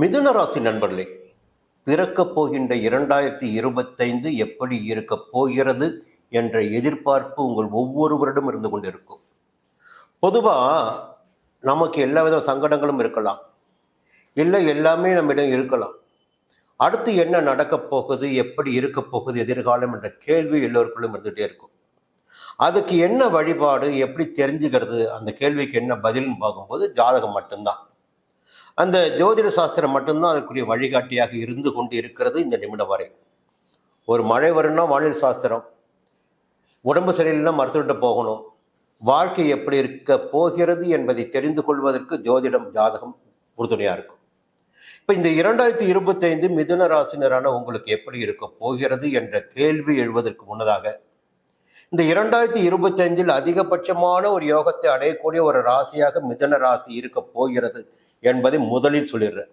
மிதுன ராசி நண்பர்களே பிறக்கப் போகின்ற இரண்டாயிரத்தி இருபத்தைந்து எப்படி இருக்கப் போகிறது என்ற எதிர்பார்ப்பு உங்கள் ஒவ்வொருவரிடம் இருந்து கொண்டிருக்கும். பொதுவாக நமக்கு எல்லா வித சங்கடங்களும் இருக்கலாம். இல்லை எல்லாமே நம்மிடம் இருக்கலாம். அடுத்து என்ன நடக்கப் போகுது எப்படி இருக்கப் போகுது எதிர்காலம் என்ற கேள்வி எல்லோருக்குள்ளும் இருந்துகிட்டே இருக்கும். அதுக்கு என்ன வழிபாடு எப்படி தெரிஞ்சுக்கிறது அந்த கேள்விக்கு என்ன பதில்னு பார்க்கும்போது ஜாதகம் மட்டும்தான். அந்த ஜோதிட சாஸ்திரம் மட்டும்தான் அதற்குரிய வழிகாட்டியாக இருந்து கொண்டு இருக்கிறது இந்த நிமிடம் வரை. ஒரு மழை வரும்னா வானிலை சாஸ்திரம். உடம்பு சரியில்லைன்னா மருத்துவர்கிட்ட போகணும். வாழ்க்கை எப்படி இருக்க போகிறது என்பதை தெரிந்து கொள்வதற்கு ஜோதிடம் ஜாதகம் உறுதுணையாக இருக்கும். இப்போ இந்த இரண்டாயிரத்தி இருபத்தைந்து மிதுன ராசினரான உங்களுக்கு எப்படி இருக்க போகிறது என்ற கேள்வி எழுவதற்கு முன்னதாக இந்த இரண்டாயிரத்தி இருபத்தைந்தில் அதிகபட்சமான ஒரு யோகத்தை அடையக்கூடிய ஒரு ராசியாக மிதுன ராசி இருக்க போகிறது என்பதை முதலில் சொல்லிடுறேன்.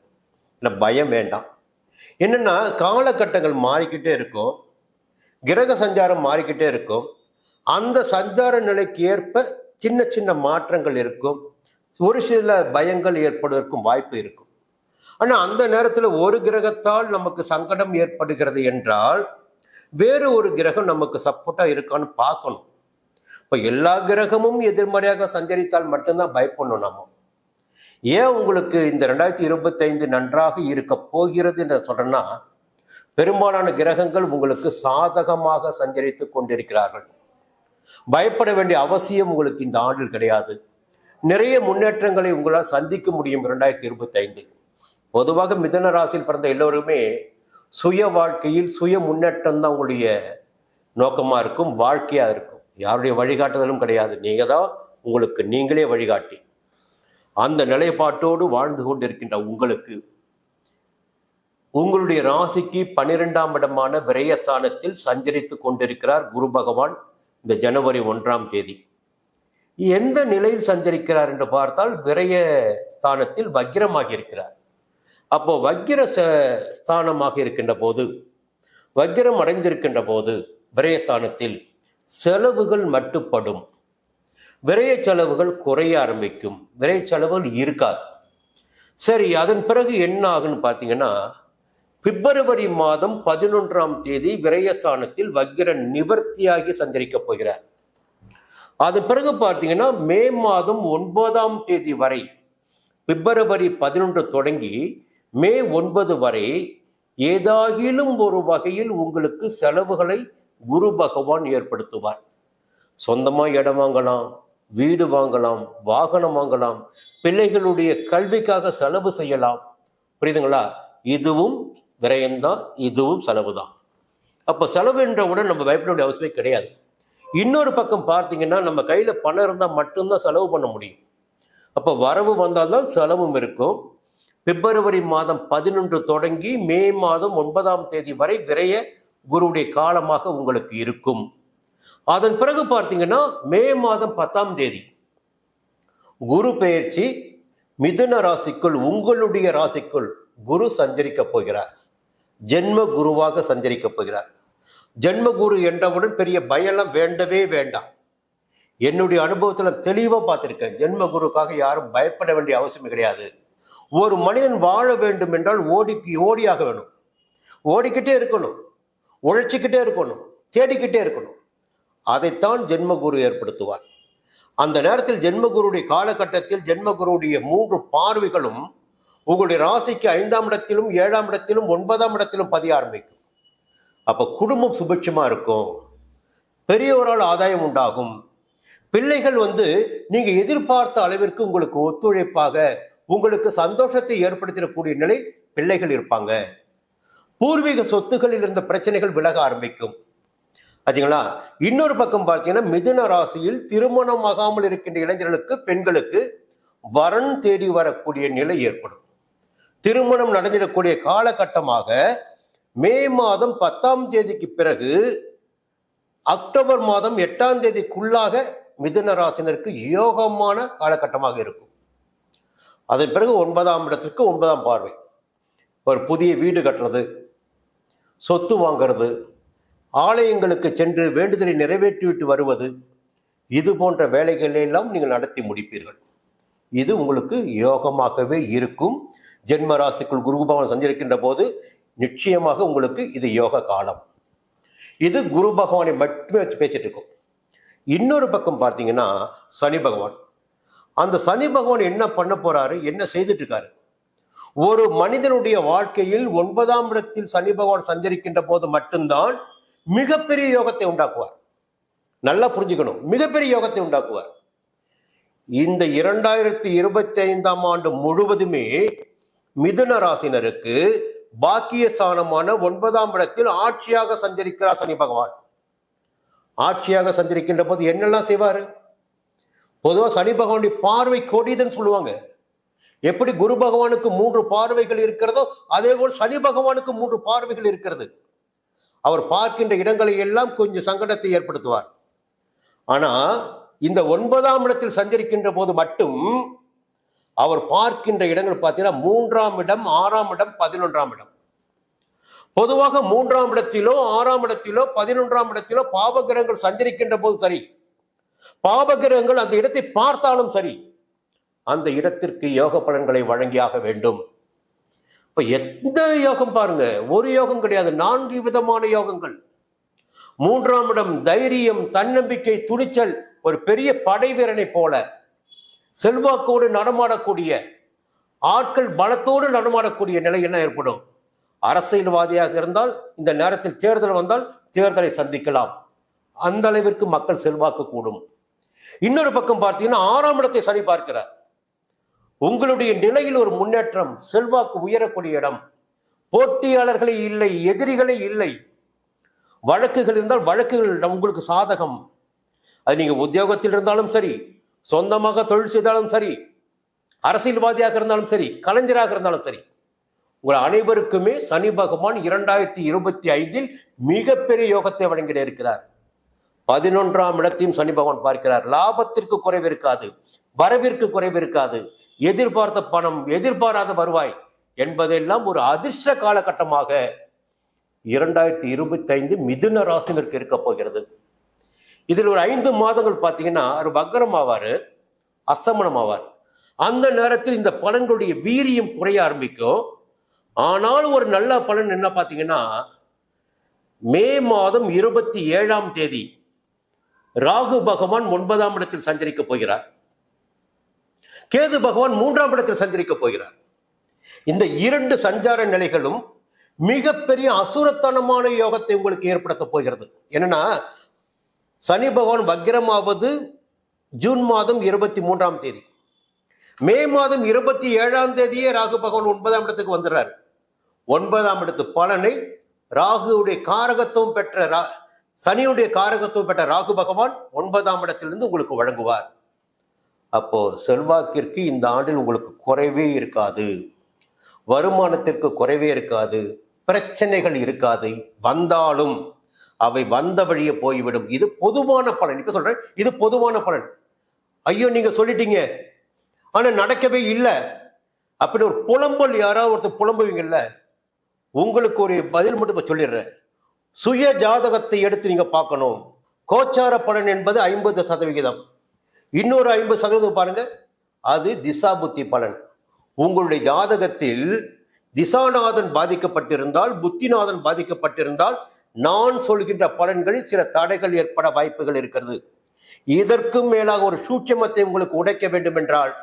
இல்லை பயம் வேண்டாம். என்னென்னா காலகட்டங்கள் மாறிக்கிட்டே இருக்கும். கிரக சஞ்சாரம் மாறிக்கிட்டே இருக்கும். அந்த சஞ்சார நிலைக்கு ஏற்ப சின்ன சின்ன மாற்றங்கள் இருக்கும். ஒரு சில பயங்கள் ஏற்படுவதற்கும் வாய்ப்பு இருக்கும். ஆனால் அந்த நேரத்தில் ஒரு கிரகத்தால் நமக்கு சங்கடம் ஏற்படுகிறது என்றால் வேறு ஒரு கிரகம் நமக்கு சப்போர்ட்டாக இருக்கான்னு பார்க்கணும். இப்போ எல்லா கிரகமும் எதிர்மறையாக சஞ்சரித்தால் மட்டும்தான் பயப்படணும் நம்ம ஏன் உங்களுக்கு இந்த ரெண்டாயிரத்தி இருபத்தைந்து நன்றாக இருக்க போகிறது என்று சொல்றேன்னா பெரும்பாலான கிரகங்கள் உங்களுக்கு சாதகமாக சஞ்சரித்து கொண்டிருக்கிறார்கள். பயப்பட வேண்டிய அவசியம் உங்களுக்கு இந்த ஆண்டில் கிடையாது. நிறைய முன்னேற்றங்களை உங்களால் சந்திக்க முடியும் இரண்டாயிரத்தி இருபத்தி ஐந்தில் பொதுவாக மிதன ராசியில் பிறந்த எல்லோருமே சுய வாழ்க்கையில் சுய முன்னேற்றம் தான் உங்களுடைய நோக்கமாக இருக்கும் வாழ்க்கையாக இருக்கும். யாருடைய வழிகாட்டுதலும் கிடையாது. நீங்கள் தான் உங்களுக்கு நீங்களே வழிகாட்டி. அந்த நிலைப்பாட்டோடு வாழ்ந்து கொண்டிருக்கின்ற உங்களுக்கு உங்களுடைய ராசிக்கு பன்னிரெண்டாம் இடமான விரயஸ்தானத்தில் சஞ்சரித்து கொண்டிருக்கிறார் குரு பகவான் இந்த ஜனவரி ஒன்றாம் தேதி. எந்த நிலையில் சஞ்சரிக்கிறார் என்று பார்த்தால் விரய ஸ்தானத்தில் வக்கிரமாகி இருக்கிறார். அப்போ வக்கிர ச- ஸ்தானமாக இருக்கின்ற போது வக்கிரம் அடைந்திருக்கின்ற போது விரயஸ்தானத்தில் செலவுகள் மட்டுப்படும். விரைய செலவுகள் குறைய ஆரம்பிக்கும். விரைய செலவுகள் இருக்காது. சரி அதன் பிறகு என்ன ஆகுன்னு பார்த்தீங்கன்னா பிப்ரவரி மாதம் பதினொன்றாம் தேதி விரயஸ்தானத்தில் வக்கிர நிவர்த்தியாகி சஞ்சரிக்க போகிறார். அதன் பிறகு பார்த்தீங்கன்னா மே மாதம் ஒன்பதாம் தேதி வரை பிப்ரவரி பதினொன்று தொடங்கி மே ஒன்பது வரை ஏதாகிலும் ஒரு வகையில் உங்களுக்கு செலவுகளை குரு பகவான் ஏற்படுத்துவார். சொந்தமாக இடம் வாங்கலாம். வீடு வாங்கலாம் வாகனம் வாங்கலாம் பிள்ளைகளுடைய கல்விக்காக செலவு செய்யலாம். புரியுதுங்களா? இதுவும் விரயம்தான் இதுவும் செலவு தான் அப்போ செலவு என்றவுடன் நம்ம பயப்பட அவசியமே கிடையாது. இன்னொரு பக்கம் பார்த்தீங்கன்னா நம்ம கையில் பணம் இருந்தால் மட்டும்தான் செலவு பண்ண முடியும். அப்போ வரவு வந்தால்தான் செலவும் இருக்கும். பிப்ரவரி மாதம் பதினொன்று தொடங்கி மே மாதம் ஒன்பதாம் தேதி வரை விரைய குருவுடைய காலமாக உங்களுக்கு இருக்கும். அதன் பிறகு பார்த்தீங்கன்னா மே மாதம் பத்தாம் தேதி. குரு பெயர்ச்சி மிதுன ராசிக்குள் உங்களுடைய ராசிக்குள் குரு சஞ்சரிக்க போகிறார். ஜென்ம குருவாக சஞ்சரிக்க போகிறார். ஜென்ம குரு என்றவுடன் பெரிய பயம்லாம் வேண்டவே வேண்டாம். என்னுடைய அனுபவத்தில் தெளிவாக பார்த்துருக்கேன். ஜென்ம குருக்காக யாரும் பயப்பட வேண்டிய அவசியம் கிடையாது. ஒரு மனிதன் வாழ வேண்டும் என்றால் ஓடி ஓடியாக வேணும். ஓடிக்கிட்டே இருக்கணும். உழைச்சிக்கிட்டே இருக்கணும். தேடிக்கிட்டே இருக்கணும். அதைத்தான் ஜென்மகுரு ஏற்படுத்துவார். அந்த நேரத்தில் ஜென்மகுருடைய காலகட்டத்தில் ஜென்மகுருடைய மூன்று பார்வைகளும் உங்களுடைய ராசிக்கு ஐந்தாம் இடத்திலும் ஏழாம் இடத்திலும் ஒன்பதாம் இடத்திலும் பதிய ஆரம்பிக்கும் அப்போ குடும்பம் சுபிட்சமாக இருக்கும். பெரியவரால் ஆதாயம் உண்டாகும். பிள்ளைகள் வந்து நீங்கள் எதிர்பார்த்த அளவிற்கு உங்களுக்கு ஒத்துழைப்பாக உங்களுக்கு சந்தோஷத்தை ஏற்படுத்திடக்கூடிய நிலை பிள்ளைகள் இருப்பாங்க. பூர்வீக சொத்துக்களில் இருந்த பிரச்சனைகள் விலக ஆரம்பிக்கும். ஆச்சுங்களா இன்னொரு பக்கம் பார்த்தீங்கன்னா மிதுன ராசியில் திருமணம் ஆகாமல் இருக்கின்ற இளைஞர்களுக்கு பெண்களுக்கு வரன் தேடி வரக்கூடிய நிலை ஏற்படும். திருமணம் நடந்திடக்கூடிய காலகட்டமாக மே மாதம் பத்தாம் தேதிக்கு பிறகு அக்டோபர் மாதம் எட்டாம் தேதிக்குள்ளாக மிதுன ராசினருக்கு யோகமான காலகட்டமாக இருக்கும். அதன் பிறகு ஒன்பதாம் இடத்திற்கு ஒன்பதாம் பார்வை. ஒரு புதிய வீடு கட்டுறது சொத்து வாங்கிறது ஆலயங்களுக்கு சென்று வேண்டுதலை நிறைவேற்றிவிட்டு வருவது இது போன்ற வேலைகளெல்லாம் நீங்கள் நடத்தி முடிப்பீர்கள். இது உங்களுக்கு யோகமாகவே இருக்கும். ஜென்ம ராசிக்குள் குரு பகவான் சஞ்சரிக்கின்ற போது நிச்சயமாக உங்களுக்கு இது யோக காலம். இது குரு பகவானை மட்டுமே வச்சு பேசிட்டு இருக்கோம் இன்னொரு பக்கம் பார்த்தீங்கன்னா சனி பகவான். அந்த சனி பகவான் என்ன பண்ண போறாரு? என்ன செய்துட்டு இருக்காரு ஒரு மனிதனுடைய வாழ்க்கையில் ஒன்பதாம் இடத்தில் சனி பகவான் சஞ்சரிக்கின்ற போது மட்டும்தான் மிகப்பெரிய யோகத்தை உண்டாக்குவார். நல்லா புரிஞ்சுக்கணும். மிகப்பெரிய யோகத்தை உண்டாக்குவார். இந்த இரண்டாயிரத்தி இருபத்தி ஐந்தாம் ஆண்டு முழுவதுமே மிதுன ராசினருக்கு பாக்கியஸ்தானமான ஒன்பதாம் இடத்தில் ஆட்சியாக சஞ்சரிக்கிறார் சனி பகவான். ஆட்சியாக சஞ்சரிக்கின்ற போது என்னெல்லாம் செய்வார்? பொதுவாக சனி பகவானுடைய பார்வை கொடிதுன்னு சொல்லுவாங்க. எப்படி குரு பகவானுக்கு மூன்று பார்வைகள் இருக்கிறதோ அதே போல் சனி பகவானுக்கு மூன்று பார்வைகள் இருக்கிறது. அவர் பார்க்கின்ற இடங்களை எல்லாம் கொஞ்சம் சங்கடத்தை ஏற்படுத்துவார். ஆனா இந்த ஒன்பதாம் இடத்தில் சஞ்சரிக்கின்ற போது மட்டும் அவர் பார்க்கின்ற இடங்கள் பார்த்தீங்கன்னா மூன்றாம் இடம் ஆறாம் இடம் பதினொன்றாம் இடம். பொதுவாக மூன்றாம் இடத்திலோ ஆறாம் இடத்திலோ பதினொன்றாம் இடத்திலோ பாவகிரகங்கள் சஞ்சரிக்கின்ற போது சரி. பாவகிரகங்கள் அந்த இடத்தை பார்த்தாலும் சரி. அந்த இடத்திற்கு யோக பலன்களை வழங்கியாக வேண்டும். இப்ப எந்த யோகம் பாருங்க. ஒரு யோகம் கிடையாது. நான்கு விதமான யோகங்கள். மூன்றாம் இடம் தைரியம் தன்னம்பிக்கை துணிச்சல். ஒரு பெரிய படை வீரனை போல. செல்வாக்கோடு நடமாடக்கூடிய ஆட்கள் பலத்தோடு நடமாடக்கூடிய நிலை என்ன ஏற்படும்? அரசியல்வாதியாக இருந்தால் இந்த நேரத்தில் தேர்தல் வந்தால் தேர்தலை சந்திக்கலாம். அந்த அளவிற்கு மக்கள் செல்வாக்கு கூடும். இன்னொரு பக்கம் பார்த்தீங்கன்னா ஆறாம் இடத்தை சரி பார்க்கிறார். உங்களுடைய நிலையில் ஒரு முன்னேற்றம் செல்வாக்கு உயரக்கூடிய இடம். போட்டியாளர்களே இல்லை எதிரிகளே இல்லை. வழக்குகள் இருந்தால் வழக்குகள் உங்களுக்கு சாதகம். அது நீங்கள் உத்தியோகத்தில் இருந்தாலும் சரி சொந்தமாக தொழில் செய்தாலும் சரி அரசியல்வாதியாக இருந்தாலும் சரி கலைஞராக இருந்தாலும் சரி உங்கள் அனைவருக்குமே சனி பகவான் இரண்டாயிரத்தி இருபத்தி ஐந்தில் மிகப்பெரிய யோகத்தை வழங்கிட இருக்கிறார். பதினொன்றாம் இடத்தையும் சனி பகவான் பார்க்கிறார். லாபத்திற்கு குறைவு இருக்காது வரவிற்கு குறைவு இருக்காது. எதிர்பார்த்த பணம் எதிர்பாராத வருவாய் என்பதெல்லாம் ஒரு அதிர்ஷ்ட காலகட்டமாக இரண்டாயிரத்தி இருபத்தி ஐந்து மிதுன ராசினருக்கு இருக்க போகிறது. இதில் ஒரு ஐந்து மாதங்கள் பார்த்தீங்கன்னா அவர் வக்கரம் ஆவார் அஸ்தமனம் ஆவார் அந்த நேரத்தில் இந்த பலன்களுடைய வீரியம் குறைய ஆரம்பிக்கும். ஆனாலும் ஒரு நல்ல பலன் என்ன பார்த்தீங்கன்னா மே மாதம் இருபத்தி ஏழாம் தேதி ராகு பகவான் ஒன்பதாம் இடத்தில் சஞ்சரிக்க போகிறார். கேது பகவான் மூன்றாம் இடத்தில் சஞ்சரிக்க போகிறார். இந்த இரண்டு சஞ்சார நிலைகளும் மிகப்பெரிய அசுரத்தனமான யோகத்தை உங்களுக்கு ஏற்படுத்த போகிறது. என்னன்னா சனி பகவான் வக்ரமாவது ஜூன் மாதம் இருபத்தி மூன்றாம் தேதி. மே மாதம் இருபத்தி ஏழாம் தேதியே ராகு பகவான் ஒன்பதாம் இடத்துக்கு வந்துடுறாரு. ஒன்பதாம் இடத்து பலனை ராகுவுடைய காரகத்துவம் பெற்ற ரா சனியுடைய காரகத்துவம் பெற்ற ராகு பகவான் ஒன்பதாம் இடத்திலிருந்து உங்களுக்கு வழங்குவார். அப்போ செல்வாக்கிற்கு இந்த ஆண்டில் உங்களுக்கு குறைவே இருக்காது. வருமானத்திற்கு குறைவே இருக்காது. பிரச்சனைகள் இருக்காது. வந்தாலும் அவை வந்த வழியே போய்விடும். இது பொதுவான பலன். இப்ப சொல்றேன் இது பொதுவான பலன். ஐயோ நீங்க சொல்லிட்டீங்க. ஆனா நடக்கவே இல்லை. அப்படின்னு ஒரு புலம்பல் யாராவது ஒருத்தர் புலம்புவீங்கல்ல? உங்களுக்கு ஒரு பதில் மட்டும் இப்போ சொல்லிடுறேன். சுய ஜாதகத்தை எடுத்து நீங்க பார்க்கணும். கோச்சார பலன் என்பது ஐம்பது சதவிகிதம். இன்னொரு ஐம்பது சதவீதம் பாருங்க. அது திசா புத்தி பலன். உங்களுடைய ஜாதகத்தில் திசாநாதன் பாதிக்கப்பட்டிருந்தால் புத்திநாதன் பாதிக்கப்பட்டிருந்தால் நான் சொல்கின்ற பலன்களில் சில தடைகள் ஏற்பட வாய்ப்புகள் இருக்கிறது. இதற்கும் மேலாக ஒரு சூட்சமத்தை உங்களுக்கு உடைக்க வேண்டும் என்றால்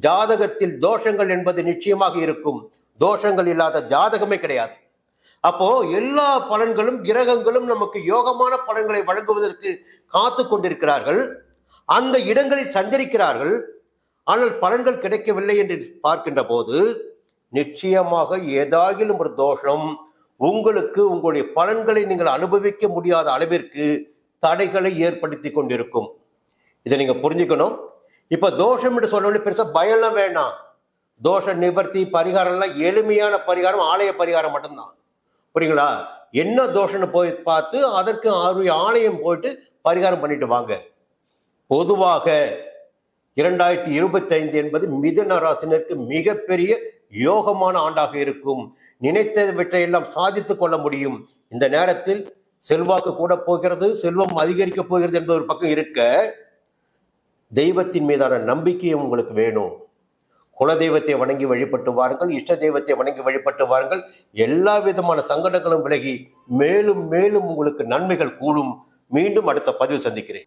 ஜாதகத்தில் தோஷங்கள் என்பது நிச்சயமாக இருக்கும். தோஷங்கள் இல்லாத ஜாதகமே கிடையாது. அப்போ எல்லா பலன்களும் கிரகங்களும் நமக்கு யோகமான பலன்களை வழங்குவதற்கு காத்து கொண்டிருக்கிறார்கள். அந்த இடங்களில் சஞ்சரிக்கிறார்கள். ஆனால் பலன்கள் கிடைக்கவில்லை என்று பார்க்கின்ற போது நிச்சயமாக ஏதாகிலும் ஒரு தோஷம் உங்களுக்கு உங்களுடைய பலன்களை நீங்கள் அனுபவிக்க முடியாத அளவிற்கு தடைகளை ஏற்படுத்தி கொண்டிருக்கும். இதை நீங்க புரிஞ்சுக்கணும். இப்ப தோஷம் என்று சொன்ன பெருசா பயம்லாம் வேண்டாம். தோஷ நிவர்த்தி பரிகாரம்லாம் எளிமையான பரிகாரம் ஆலய பரிகாரம் மட்டும்தான். புரியுங்களா? என்ன தோஷம்னு போய் பார்த்து அதற்கு அவருடைய ஆலயம் போயிட்டு பரிகாரம் பண்ணிட்டு வாங்க. பொதுவாக இரண்டாயிரத்தி இருபத்தைந்து என்பது மிதுன ராசினருக்கு மிகப்பெரிய யோகமான ஆண்டாக இருக்கும். நினைத்தவற்றை எல்லாம் சாதித்துக் கொள்ள முடியும். இந்த நேரத்தில் செல்வாக்கு கூட போகிறது செல்வம் அதிகரிக்க போகிறது என்பது ஒரு பக்கம் இருக்க தெய்வத்தின் மீதான நம்பிக்கையும் உங்களுக்கு வேணும். குலதெய்வத்தை வணங்கி வழிபட்டு வாருங்கள் இஷ்ட தெய்வத்தை வணங்கி வழிபட்டு வாருங்கள். எல்லா விதமான சங்கடங்களும் விலகி மேலும் மேலும் உங்களுக்கு நன்மைகள் கூடும். மீண்டும் அடுத்த பதிவு சந்திக்கிறேன்.